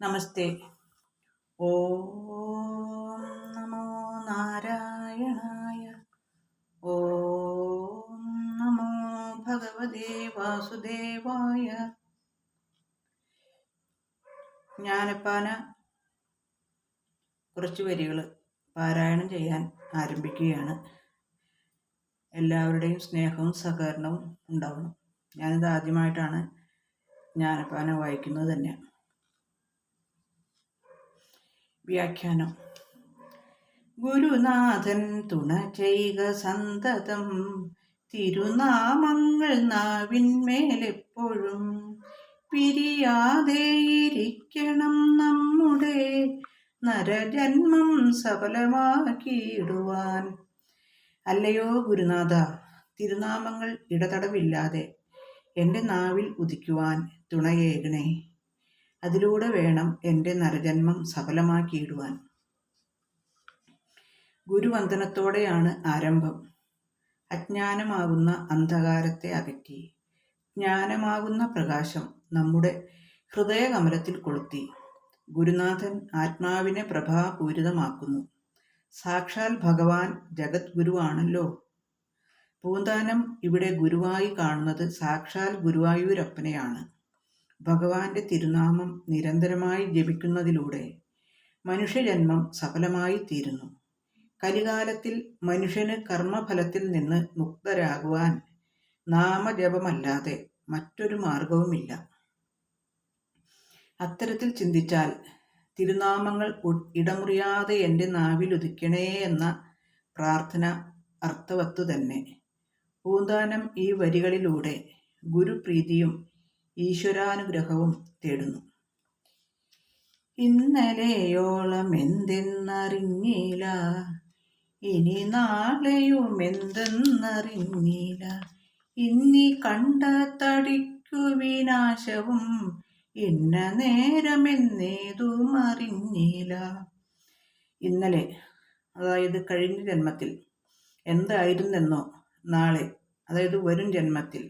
നമസ്തേ. ഓം നമോ നാരായണായ. ഓം നമോ ഭഗവതേ വാസുദേവായ. ജ്ഞാനപ്പാന കുറച്ച് വരികൾ പാരായണം ചെയ്യാൻ ആരംഭിക്കുകയാണ്. എല്ലാവരുടെയും സ്നേഹവും സഹകരണവും ഉണ്ടാവണം. ഞാനിത് ആദ്യമായിട്ടാണ് ജ്ഞാനപ്പാന വായിക്കുന്നത് തന്നെ. വ്യാഖ്യാനം. ഗുരുനാഥൻ തുണ ചെയ്ക സന്തതം തിരുനാമങ്ങൾ നാവിന്മേലെപ്പോഴും പിരിയാതെയിരിക്കണം നമ്മുടെ നരജന്മം സഫലമാക്കിയിടുവാൻ. അല്ലയോ ഗുരുനാഥ തിരുനാമങ്ങൾ ഇടതടവില്ലാതെ എന്റെ നാവിൽ ഉദിക്കുവാൻ തുണയേകണേ. അതിലൂടെ വേണം എന്റെ നരജന്മം സഫലമാക്കിയിടുവാൻ. ഗുരുവന്ദനത്തോടെയാണ് ആരംഭം. അജ്ഞാനമാകുന്ന അന്ധകാരത്തെ അകറ്റി ജ്ഞാനമാകുന്ന പ്രകാശം നമ്മുടെ ഹൃദയകമലത്തിൽ കൊളുത്തി. ഗുരുനാഥൻ ആത്മാവിനെ പ്രഭാപൂരിതമാക്കുന്നു. സാക്ഷാൽ ഭഗവാൻ ജഗത് ഗുരുവാണല്ലോ പൂന്താനം ഇവിടെ ഗുരുവായി കാണുന്നത് സാക്ഷാൽ ഗുരുവായൂരപ്പനെയാണ്. ഭഗവാന്റെ തിരുനാമം നിരന്തരമായി ജപിക്കുന്നതിലൂടെ മനുഷ്യജന്മം സഫലമായി തീരുന്നു കലികാലത്തിൽ മനുഷ്യന് കർമ്മഫലത്തിൽ നിന്ന് മുക്തരാകുവാൻ നാമജപമല്ലാതെ മറ്റൊരു മാർഗവുമില്ല. അത്തരത്തിൽ ചിന്തിച്ചാൽ തിരുനാമങ്ങൾ ഇടമുറിയാതെ എന്റെ നാവിലുദിക്കണേ എന്ന പ്രാർത്ഥന അർത്ഥവത്തു തന്നെ. പൂന്താനം ഈ വരികളിലൂടെ ഗുരുപ്രീതിയും ഈശ്വരാനുഗ്രഹവും തേടുന്നു. ഇന്നലെയോളം എന്തെന്നറിഞ്ഞില്ല ഇനി നാളെയും എന്തെന്നറിഞ്ഞില്ല ഇന്നി കണ്ട തടിക്കു വിനാശവും ഇന്ന നേരമെന്നേതും അറിഞ്ഞില്ല ഇന്നലെ അതായത് കഴിഞ്ഞ ജന്മത്തിൽ എന്തായിരുന്നെന്നോ നാളെ അതായത് വരും ജന്മത്തിൽ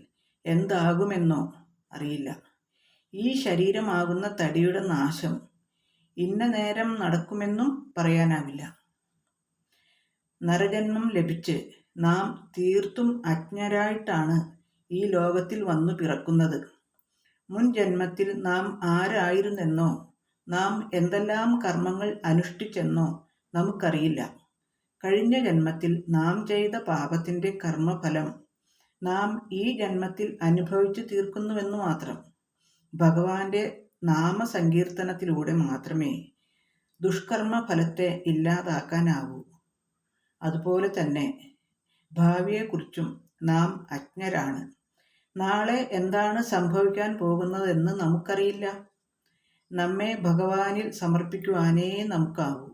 എന്താകുമെന്നോ അറിയില്ല. ഈ ശരീരമാകുന്ന തടിയുടെ നാശം ഇന്ന നേരം നടക്കുമെന്നും പറയാനാവില്ല. നരജന്മം ലഭിച്ച് നാം തീർത്തും അജ്ഞരായിട്ടാണ് ഈ ലോകത്തിൽ വന്നു പിറക്കുന്നത്. മുൻ ജന്മത്തിൽ നാം ആരായിരുന്നെന്നോ നാം എന്തെല്ലാം കർമ്മങ്ങൾ അനുഷ്ഠിച്ചെന്നോ നമുക്കറിയില്ല. കഴിഞ്ഞ ജന്മത്തിൽ നാം ചെയ്ത പാപത്തിന്റെ കർമ്മഫലം നാം ഈ ജന്മത്തിൽ അനുഭവിച്ചു തീർക്കുന്നുവെന്ന് മാത്രം. ഭഗവാന്റെ നാമസങ്കീർത്തനത്തിലൂടെ മാത്രമേ ദുഷ്കർമ്മ ഫലത്തെ ഇല്ലാതാക്കാനാവൂ. അതുപോലെ തന്നെ ഭാവിയെക്കുറിച്ചും നാം അജ്ഞരാണ്. നാളെ എന്താണ് സംഭവിക്കാൻ പോകുന്നതെന്ന് നമുക്കറിയില്ല. നമ്മെ ഭഗവാനിൽ സമർപ്പിക്കുവാനേ നമുക്കാവൂ.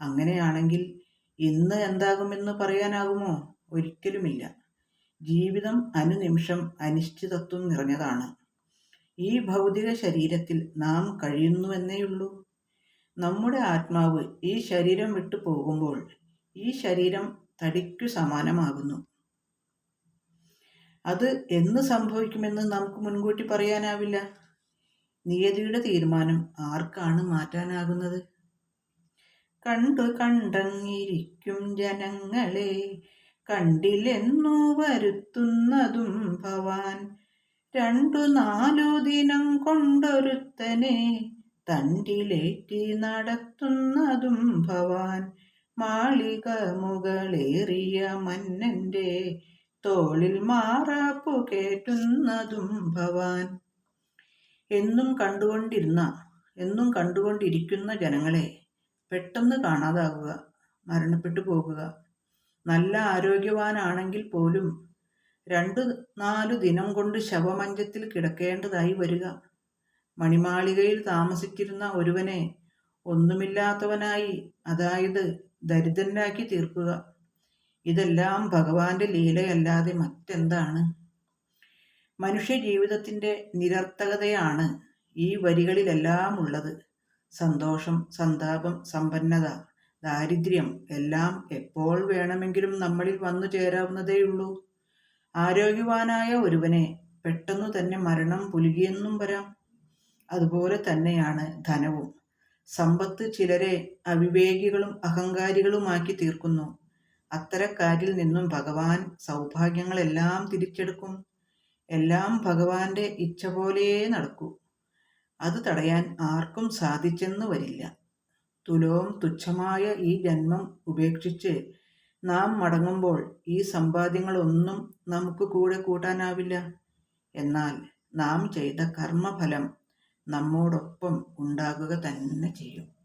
അങ്ങനെയാണെങ്കിൽ ഇന്ന് എന്താകുമെന്ന് പറയാനാകുമോ? ഒരിക്കലുമില്ല. ജീവിതം അനുനിമിഷം അനിശ്ചിതത്വം നിറഞ്ഞതാണ്. ഈ ഭൗതിക ശരീരത്തിൽ നാം കഴിയുന്നുവെന്നേയുള്ളൂ നമ്മുടെ ആത്മാവ് ഈ ശരീരം വിട്ടു പോകുമ്പോൾ ഈ ശരീരം തടിക്കു സമാനമാകുന്നു. അത് എന്ന് സംഭവിക്കുമെന്ന് നമുക്ക് മുൻകൂട്ടി പറയാനാവില്ല. നിയതിയുടെ തീരുമാനം ആർക്കാണ് മാറ്റാനാകുന്നത്? കണ്ടു കണ്ടങ്ങിരിക്കും ജനങ്ങളെ കണ്ടില്ലെന്നു വരുത്തുന്നതും ഭവാൻ. രണ്ടു നാലു ദിനം കൊണ്ടൊരുത്തനെ തണ്ടിലേറ്റി നടത്തുന്നതും ഭവാൻ. മാളിക മുകളേറിയ മന്നന്റെ തോളിൽ മാറാപ്പു കേട്ടുന്നതും ഭവാൻ. എന്നും കണ്ടുകൊണ്ടിരുന്ന എന്നും കണ്ടുകൊണ്ടിരിക്കുന്ന ജനങ്ങളെ പെട്ടെന്ന് കാണാതാകുക മരണപ്പെട്ടു പോകുക. നല്ല ആരോഗ്യവാനാണെങ്കിൽ പോലും രണ്ടു നാലു ദിനം കൊണ്ട് ശവമഞ്ചത്തിൽ കിടക്കേണ്ടതായി വരിക. മണിമാളികയിൽ താമസിച്ചിരുന്ന ഒരുവനെ ഒന്നുമില്ലാത്തവനായി അതായത് ദരിദ്രനാക്കി തീർക്കുക. ഇതെല്ലാം ഭഗവാന്റെ ലീലയല്ലാതെ മറ്റെന്താണ്? മനുഷ്യ ജീവിതത്തിന്റെ നിരർത്ഥകതയാണ് ഈ വരികളിലെല്ലാം ഉള്ളത് സന്തോഷം സന്താപം സമ്പന്നത. ദാരിദ്ര്യം എല്ലാം എപ്പോൾ വേണമെങ്കിലും നമ്മളിൽ വന്നു ചേരാവുന്നതേയുള്ളൂ. ആരോഗ്യവാനായ ഒരുവനെ പെട്ടെന്ന് തന്നെ മരണം പുലുകിയെന്നും വരാം. അതുപോലെ തന്നെയാണ് ധനവും. സമ്പത്ത് ചിലരെ അവിവേകികളും അഹങ്കാരികളുമാക്കി തീർക്കുന്നു. അത്തരക്കാരിൽ നിന്നും ഭഗവാൻ സൗഭാഗ്യങ്ങളെല്ലാം തിരിച്ചെടുക്കും. എല്ലാം ഭഗവാന്റെ ഇച്ഛ പോലെയേ നടക്കൂ. അത് തടയാൻ ആർക്കും സാധിച്ചെന്നു വരില്ല. തുലോം തുച്ഛമായ ഈ ജന്മം ഉപേക്ഷിച്ച് നാം മടങ്ങുമ്പോൾ ഈ സമ്പാദ്യങ്ങളൊന്നും നമുക്ക് കൂടെ കൂട്ടാനാവില്ല. എന്നാൽ നാം ചെയ്ത കർമ്മഫലം നമ്മോടൊപ്പം ഉണ്ടാകുക തന്നെ ചെയ്യും.